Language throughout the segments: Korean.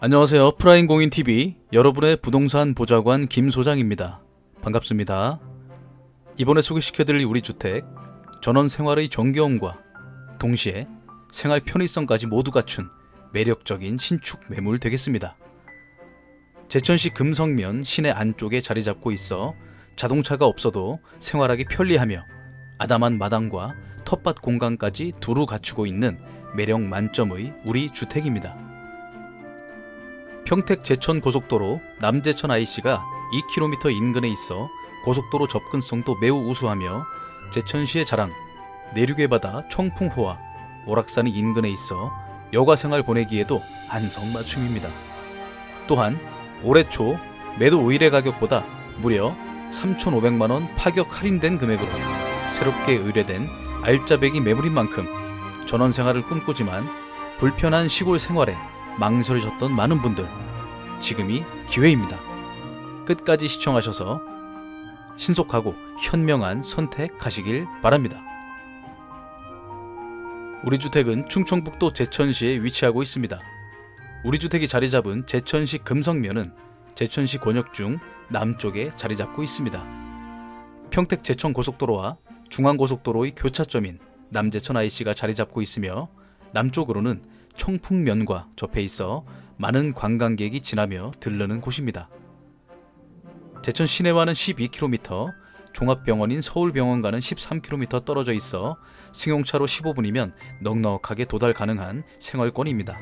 안녕하세요. 프라임 공인 TV 여러분의 부동산 보좌관 김 소장입니다. 반갑습니다. 이번에 소개시켜드릴 우리 주택 전원 생활의 정겨움과 동시에 생활 편의성까지 모두 갖춘 매력적인 신축 매물 되겠습니다. 제천시 금성면 시내 안쪽에 자리 잡고 있어 자동차가 없어도 생활하기 편리하며 아담한 마당과 텃밭 공간까지 두루 갖추고 있는 매력 만점의 우리 주택입니다. 평택 제천 고속도로 남제천 IC가 2km 인근에 있어 고속도로 접근성도 매우 우수하며 제천시의 자랑 내륙의 바다 청풍호와 오락산이 인근에 있어 여가 생활 보내기에도 안성맞춤입니다. 또한 올해 초 매도 5일의 가격보다 무려 3,500만 원 파격 할인된 금액으로 새롭게 의뢰된 알짜배기 매물인 만큼 전원 생활을 꿈꾸지만 불편한 시골 생활에 망설이셨던 많은 분들 지금이 기회입니다. 끝까지 시청하셔서 신속하고 현명한 선택하시길 바랍니다. 우리 주택은 충청북도 제천시에 위치하고 있습니다. 우리 주택이 자리 잡은 제천시 금성면은 제천시 권역 중 남쪽에 자리 잡고 있습니다. 평택 제천 고속도로와 중앙 고속도로의 교차점인 남제천 IC가 자리 잡고 있으며 남쪽으로는 청풍면과 접해 있어 많은 관광객이 지나며 들르는 곳입니다. 제천 시내와는 12km, 종합병원인 서울병원과는 13km 떨어져 있어 승용차로 15분이면 넉넉하게 도달 가능한 생활권입니다.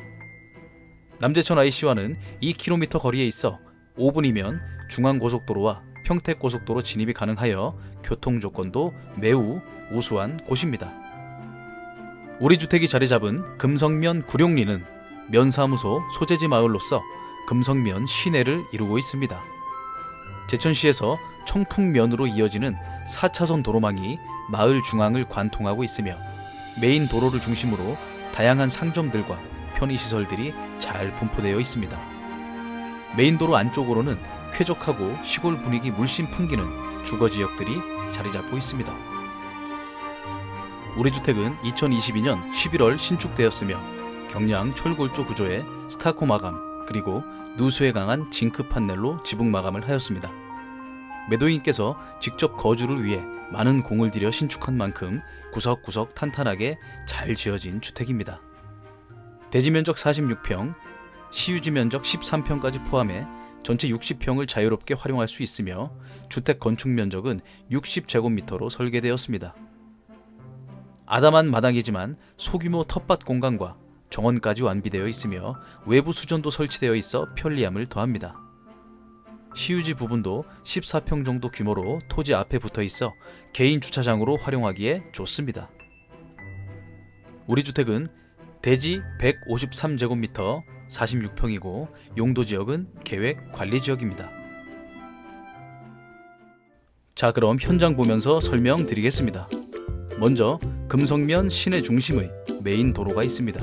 남제천 IC와는 2km 거리에 있어 5분이면 중앙고속도로와 평택고속도로 진입이 가능하여 교통 조건도 매우 우수한 곳입니다. 우리 주택이 자리 잡은 금성면 구룡리는 면사무소 소재지 마을로서 금성면 시내를 이루고 있습니다. 제천시에서 청풍면으로 이어지는 4차선 도로망이 마을 중앙을 관통하고 있으며 메인 도로를 중심으로 다양한 상점들과 편의시설들이 잘 분포되어 있습니다. 메인 도로 안쪽으로는 쾌적하고 시골 분위기 물씬 풍기는 주거 지역들이 자리 잡고 있습니다. 우리 주택은 2022년 11월 신축되었으며 경량 철골조 구조의 스타코 마감 그리고 누수에 강한 징크 판넬로 지붕 마감을 하였습니다. 매도인께서 직접 거주를 위해 많은 공을 들여 신축한 만큼 구석구석 탄탄하게 잘 지어진 주택입니다. 대지 면적 46평, 시유지 면적 13평까지 포함해 전체 60평을 자유롭게 활용할 수 있으며 주택 건축 면적은 60제곱미터로 설계되었습니다. 아담한 마당이지만 소규모 텃밭 공간과 정원까지 완비되어 있으며 외부 수전도 설치되어 있어 편리함을 더합니다. 시유지 부분도 14평 정도 규모로 토지 앞에 붙어 있어 개인 주차장으로 활용하기에 좋습니다. 우리 주택은 대지 153제곱미터 46평이고 용도 지역은 계획 관리 지역입니다. 자, 그럼 현장 보면서 설명드리겠습니다. 먼저 금성면 시내 중심의 메인 도로가 있습니다.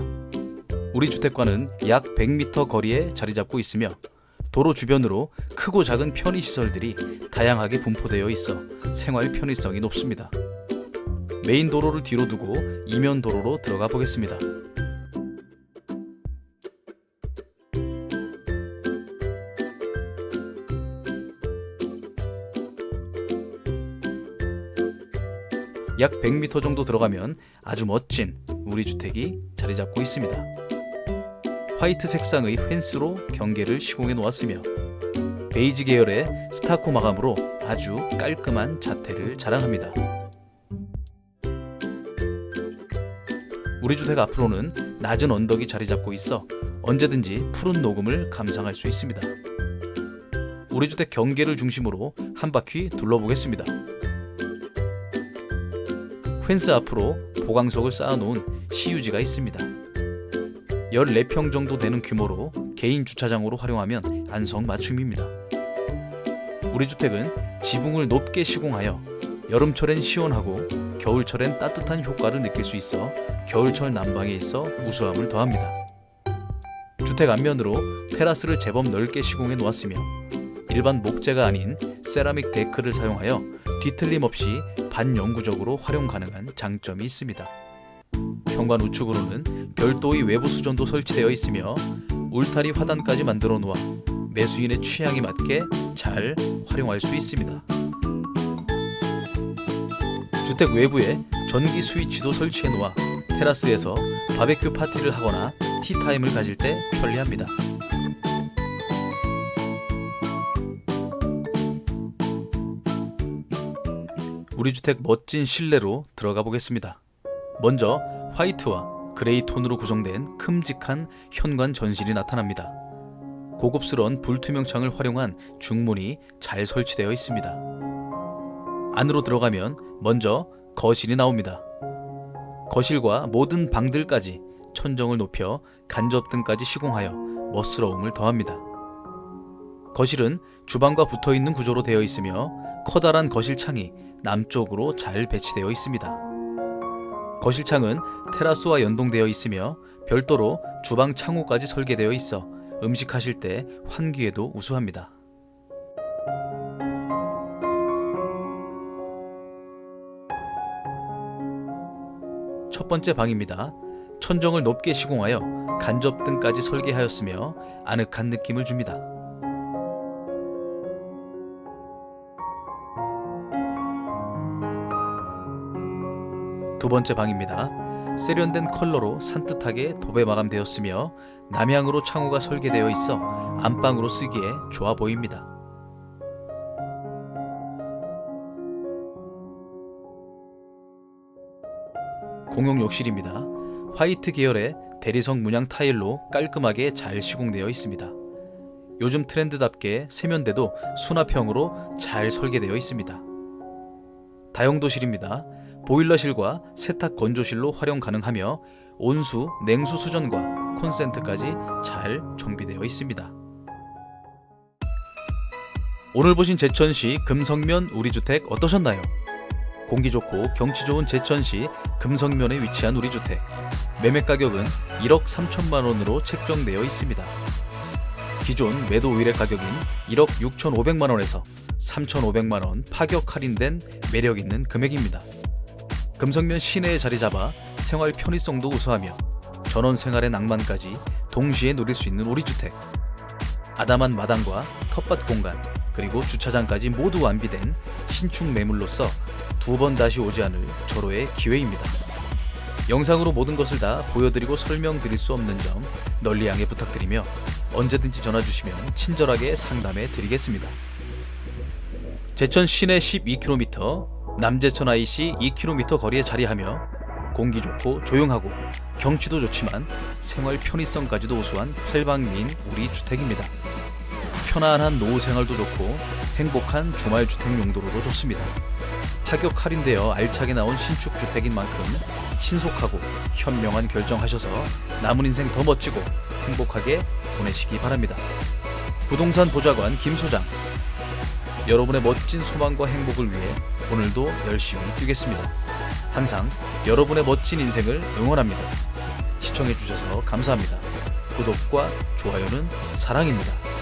우리 주택과는 약 100m 거리에 자리 잡고 있으며 도로 주변으로 크고 작은 편의 시설들이 다양하게 분포되어 있어 생활 편의성이 높습니다. 메인 도로를 뒤로 두고 이면 도로로 들어가 보겠습니다. 약 100m 정도 들어가면 아주 멋진 우리 주택이 자리 잡고 있습니다. 화이트 색상의 펜스로 경계를 시공해 놓았으며 베이지 계열의 스타코 마감으로 아주 깔끔한 자태를 자랑합니다. 우리 주택 앞으로는 낮은 언덕이 자리 잡고 있어 언제든지 푸른 녹음을 감상할 수 있습니다. 우리 주택 경계를 중심으로 한 바퀴 둘러보겠습니다. 펜스 앞으로 보강석을 쌓아놓은 시유지가 있습니다. 14평 정도 되는 규모로 개인 주차장으로 활용하면 안성맞춤입니다. 우리 주택은 지붕을 높게 시공하여 여름철엔 시원하고 겨울철엔 따뜻한 효과를 느낄 수 있어 겨울철 난방에 있어 우수함을 더합니다. 주택 앞면으로 테라스를 제법 넓게 시공해 놓았으며 일반 목재가 아닌 세라믹 데크를 사용하여 뒤틀림 없이 반영구적으로 활용 가능한 장점이 있습니다. 현관 우측으로는 별도의 외부 수전도 설치되어 있으며 울타리 화단까지 만들어 놓아 매수인의 취향에 맞게 잘 활용할 수 있습니다. 주택 외부에 전기 스위치도 설치해 놓아 테라스에서 바베큐 파티를 하거나 티타임을 가질 때 편리합니다. 우리 주택 멋진 실내로 들어가 보겠습니다. 먼저 화이트와 그레이 톤으로 구성된 큼직한 현관 전실이 나타납니다. 고급스러운 불투명 창을 활용한 중문이 잘 설치되어 있습니다. 안으로 들어가면 먼저 거실이 나옵니다. 거실과 모든 방들까지 천정을 높여 간접등까지 시공하여 멋스러움을 더합니다. 거실은 주방과 붙어 있는 구조로 되어 있으며 커다란 거실 창이 남쪽으로 잘 배치되어 있습니다. 거실 창은 테라스와 연동되어 있으며 별도로 주방 창호까지 설계되어 있어 음식하실 때 환기에도 우수합니다. 첫 번째 방입니다. 천정을 높게 시공하여 간접등까지 설계하였으며 아늑한 느낌을 줍니다. 두 번째 방입니다. 세련된 컬러로 산뜻하게 도배 마감되었으며 남향으로 창호가 설계되어 있어 안방으로 쓰기에 좋아 보입니다. 공용 욕실입니다. 화이트 계열의 대리석 문양 타일로 깔끔하게 잘 시공되어 있습니다. 요즘 트렌드답게 세면대도 수납형으로 잘 설계되어 있습니다. 다용도실입니다. 보일러실과 세탁 건조실로 활용 가능하며 온수, 냉수 수전과 콘센트까지 잘 정비되어 있습니다. 오늘 보신 제천시 금성면 우리주택 어떠셨나요? 공기 좋고 경치 좋은 제천시 금성면에 위치한 우리주택 매매 가격은 1억 3천만 원으로 책정되어 있습니다. 기존 매도 의뢰 가격인 1억 6천5백만 원에서 3천5백만 원 파격 할인된 매력 있는 금액입니다. 금성면 시내에 자리 잡아 생활 편의성도 우수하며 전원 생활의 낭만까지 동시에 누릴 수 있는 우리 주택. 아담한 마당과 텃밭 공간 그리고 주차장까지 모두 완비된 신축 매물로서 두 번 다시 오지 않을 절호의 기회입니다. 영상으로 모든 것을 다 보여드리고 설명드릴 수 없는 점 널리 양해 부탁드리며 언제든지 전화 주시면 친절하게 상담해 드리겠습니다. 제천 시내 12km, 남제천 IC 2km 거리에 자리하며 공기 좋고 조용하고 경치도 좋지만 생활 편의성까지도 우수한 팔방미인 우리 주택입니다. 편안한 노후 생활도 좋고 행복한 주말 주택 용도로도 좋습니다. 파격 할인되어 알차게 나온 신축 주택인 만큼 신속하고 현명한 결정하셔서 남은 인생 더 멋지고 행복하게 보내시기 바랍니다. 부동산 보좌관 김 소장 여러분의 멋진 소망과 행복을 위해 오늘도 열심히 뛰겠습니다. 항상 여러분의 멋진 인생을 응원합니다. 시청해주셔서 감사합니다. 구독과 좋아요는 사랑입니다.